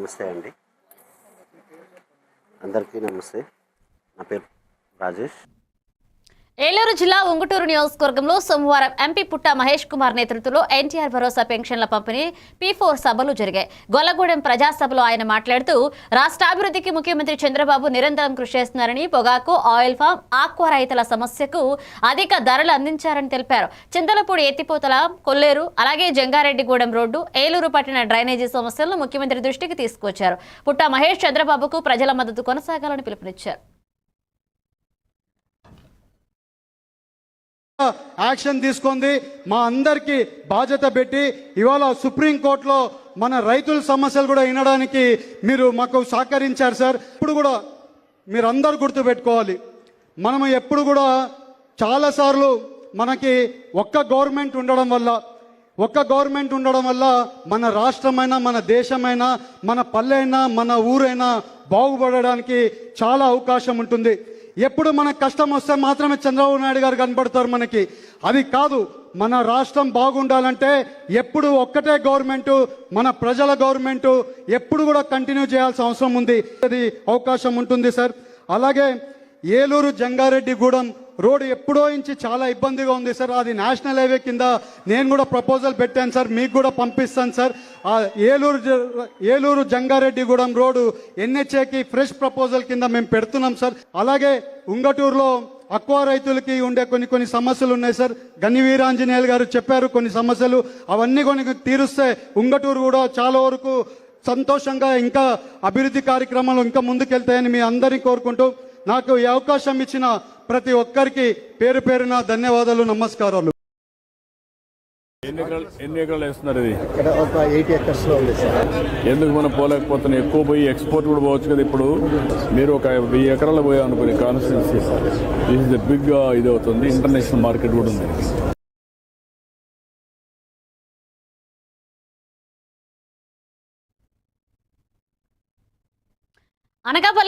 నమస్తే అండి. అందరికీ నమస్తే. నా పేరు రాజేష్. ఏలూరు జిల్లా ఉంగుటూరు నియోజకవర్గంలో సోమవారం ఎంపీ పుట్ట మహేష్ కుమార్ నేతృత్వంలో ఎన్టీఆర్ భరోసా పెన్షన్ల పంపిణీ పీ ఫోర్ సభలు జరిగాయి. గొల్లగూడెం ప్రజాసభలో ఆయన మాట్లాడుతూ రాష్ట్రాభివృద్ధికి ముఖ్యమంత్రి చంద్రబాబు నిరంతరం కృషి చేస్తున్నారని పొగాకు ఆయిల్ ఫామ్ ఆక్వా రైతుల సమస్యకు అధిక ధరలు అందించారని తెలిపారు. చింతలపూడి ఎత్తిపోతల కొల్లేరు అలాగే జంగారెడ్డిగూడెం రోడ్డు ఏలూరు పట్టిన డ్రైనేజీ సమస్యలను ముఖ్యమంత్రి దృష్టికి తీసుకొచ్చారు పుట్ట మహేష్ చంద్రబాబుకు ప్రజల మద్దతు కొనసాగాలని పిలుపునిచ్చారు. యాక్షన్ తీసుకుంది. మా అందరికీ బాధ్యత పెట్టి ఇవాళ సుప్రీంకోర్టులో మన రైతుల సమస్యలు కూడా వినడానికి మీరు మాకు సహకరించారు సార్. ఇప్పుడు కూడా మీరు అందరు గుర్తుపెట్టుకోవాలి. మనం ఎప్పుడు కూడా చాలాసార్లు మనకి ఒక్క గవర్నమెంట్ ఉండడం వల్ల ఒక్క గవర్నమెంట్ ఉండడం వల్ల మన రాష్ట్రమైనా మన దేశమైనా మన పల్లె అయినా మన ఊరైనా బాగుపడడానికి చాలా అవకాశం ఉంటుంది. ఎప్పుడు మనకు కష్టం వస్తే మాత్రమే చంద్రబాబు నాయుడు గారు కనపడతారు మనకి. అది కాదు మన రాష్ట్రం బాగుండాలంటే ఎప్పుడు ఒక్కటే గవర్నమెంటు మన ప్రజల గవర్నమెంటు ఎప్పుడు కూడా కంటిన్యూ చేయాల్సిన అవసరం ఉంది. అది అవకాశం ఉంటుంది సార్. అలాగే ఏలూరు జంగారెడ్డిగూడెం రోడ్డు ఎప్పుడో నుంచి చాలా ఇబ్బందిగా ఉంది సార్. అది నేషనల్ హైవే కింద నేను కూడా ప్రపోజల్ పెట్టాను సార్. మీకు కూడా పంపిస్తాను సార్. ఆ ఏలూరు జ- ఏలూరు జంగారెడ్డిగూడెం రోడ్డు ఎన్హెచ్ఏకి ఫ్రెష్ ప్రపోజల్ కింద మేము పెడుతున్నాం సార్. అలాగే ఉంగటూరులో అక్వా రైతులకి ఉండే కొన్ని కొన్ని సమస్యలు ఉన్నాయి సార్. గన్ని వీరాంజనేయులు గారు చెప్పారు కొన్ని సమస్యలు. అవన్నీ కొన్ని తీరుస్తే ఉంగటూరు కూడా చాలా వరకు సంతోషంగా ఇంకా అభివృద్ధి కార్యక్రమాలు ఇంకా ముందుకెళ్తాయని మీ అందరినీ కోరుకుంటూ నాకు ఈ అవకాశం ఇచ్చిన ప్రతి ఒక్కరికి పేరు పేరున ధన్యవాదాలు నమస్కారాలు. ఎన్ని ఎకరాలు వేస్తున్నారు ఇది? ఇక్కడ ఒక ఎయిట్ ఎకర్స్లో ఉంది సార్. ఎందుకు మనం పోలేకపోతున్నాం? ఎక్కువ పోయి ఎక్స్పోర్ట్ కూడా పోవచ్చు కదా ఇప్పుడు. మీరు ఒక వెయ్యి ఎకరాలు పోయా అనుకునే constituency this is the big ఇది అవుతుంది. ఇంటర్నేషనల్ మార్కెట్ కూడా ఉంది. అనకాపల్లి